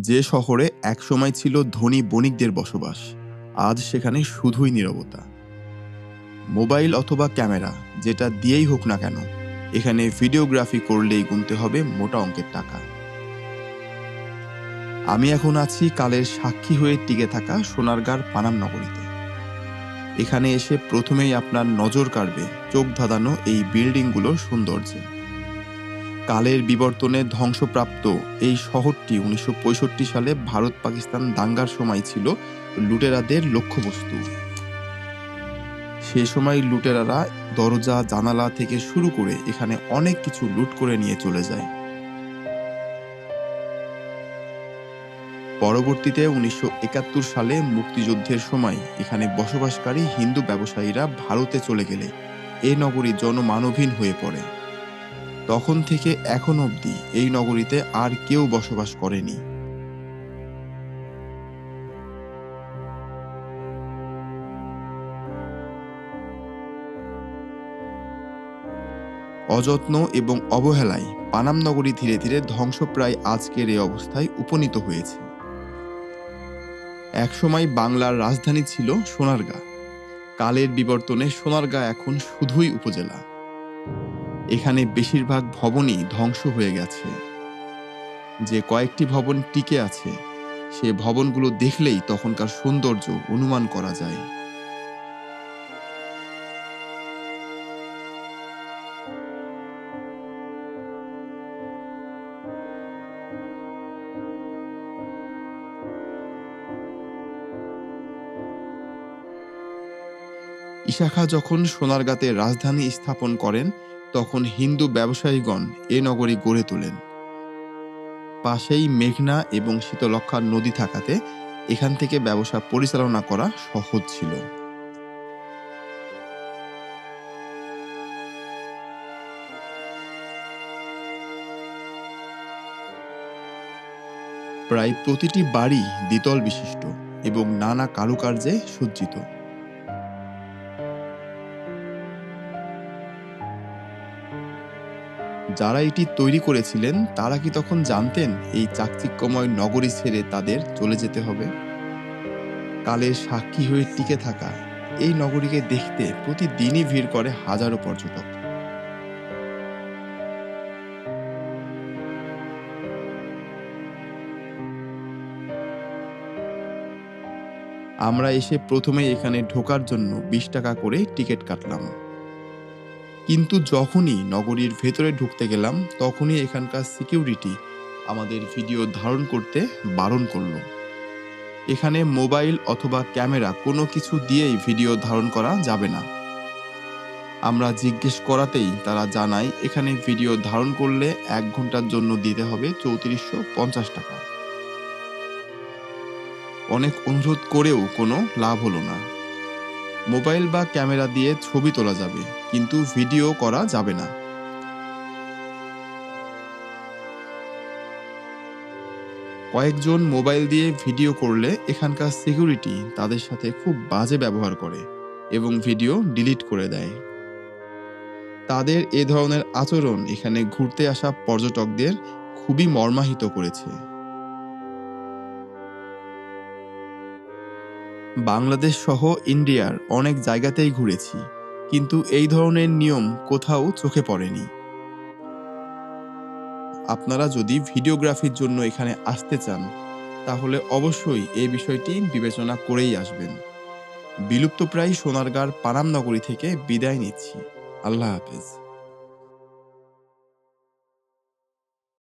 যে শহরে একসময় ছিল ধনী বণিকদের বসবাস, আজ সেখানে শুধুই নীরবতা। মোবাইল অথবা ক্যামেরা, যেটা দিয়েই হোক না কেন, এখানে ভিডিওগ্রাফি করলেই গুনতে হবে মোটা অঙ্কের টাকা। আমি এখন আছি কালের সাক্ষী হয়ে টিকে থাকা সোনারগাঁর পানাম নগরীতে। এখানে এসে প্রথমেই আপনার নজর কাড়বে চোখ ধাঁধানো এই বিল্ডিংগুলোর সৌন্দর্যে। কালের বিবর্তনে ধ্বংসপ্রাপ্ত এই শহরটি উনিশশো পঁয়ষট্টি সালে ভারত পাকিস্তান দাঙ্গার সময় ছিল লুটেরাদের লক্ষ্যবস্তু। সে সময় লুটেরারা দরজা, জানালা থেকে শুরু করে এখানে অনেক কিছু লুট করে নিয়ে চলে যায়। পরবর্তীতে উনিশশো একাত্তর সালে মুক্তিযুদ্ধের সময় এখানে বসবাসকারী হিন্দু ব্যবসায়ীরা ভারতে চলে গেলে এই নগরী জনমানবহীন হয়ে পড়ে। তখন থেকে এখন অবধি এই নগরীতে আর কেউ বসবাস করেনি। অযত্ন এবং অবহেলায় পানাম নগরী ধীরে ধীরে ধ্বংসপ্রায় আজকের এই অবস্থায় উপনীত হয়েছে। একসময় বাংলার রাজধানী ছিল সোনারগাঁ। কালের বিবর্তনে সোনারগাঁ এখন শুধুই উপজেলা। এখানে বেশিরভাগ ভবনই ধ্বংস হয়ে গেছে। যে কয়েকটি ভবন টিকে আছে, সে ভবনগুলো দেখলেই তখনকার সৌন্দর্য অনুমান করা যায়। ইশাখা যখন সোনারগাঁতে রাজধানী স্থাপন করেন তখন হিন্দু ব্যবসায়ীগণ এ নগরী গড়ে তোলেন। পাশেই মেঘনা এবং শীতলক্ষা নদী থাকাতে এখান থেকে ব্যবসা পরিচালনা করা সহজ ছিল। প্রায় প্রতিটি বাড়ি দ্বিতল বিশিষ্ট এবং নানা কারুকার্যে সজ্জিত। যারা এটি তৈরি করেছিলেন, তারা কি তখন জানতেন এই চাকচিক্যময় নগরী ছেড়ে তাদের চলে যেতে হবে? কালের সাক্ষী হয়ে টিকে থাকা এই নগরীকে দেখতে প্রতিদিনই ভিড় করে হাজারো পর্যটক। আমরা এসে প্রথমে এখানে ঢোকার জন্য বিশ টাকা করে টিকিট কাটলাম। কিন্তু যখনই নগরীর ভেতরে ঢুকতে গেলাম, তখনই এখানকার সিকিউরিটি আমাদের ভিডিও ধারণ করতে বারণ করল। এখানে মোবাইল অথবা ক্যামেরা কোনো কিছু দিয়েই ভিডিও ধারণ করা যাবে না। আমরা জিজ্ঞেস করাতেই তারা জানায়, এখানে ভিডিও ধারণ করলে এক ঘণ্টার জন্য দিতে হবে চৌত্রিশশো পঞ্চাশ টাকা। অনেক অনুরোধ করেও কোনো লাভ হলো না। মোবাইল বা ক্যামেরা দিয়ে ছবি তোলা যাবে, কিন্তু ভিডিও করা যাবে না। কয়েকজন মোবাইল দিয়ে ভিডিও করলে এখানকার সিকিউরিটি তাদের সাথে খুব বাজে ব্যবহার করে এবং ভিডিও ডিলিট করে দেয়। তাদের এ ধরনের আচরণ এখানে ঘুরতে আসা পর্যটকদের খুবই মর্মাহিত করেছে। বাংলাদেশ সহ ইন্ডিয়ার অনেক জায়গাতেই ঘুরেছি, কিন্তু এই ধরনের নিয়ম কোথাও চোখে পড়েনি। আপনারা যদি ভিডিওগ্রাফির জন্য এখানে আসতে চান, তাহলে অবশ্যই এই বিষয়টি বিবেচনা করেই আসবেন। বিলুপ্তপ্রায় সোনারগাঁর পানাম নগরী থেকে বিদায় নিচ্ছি। আল্লাহ হাফেজ।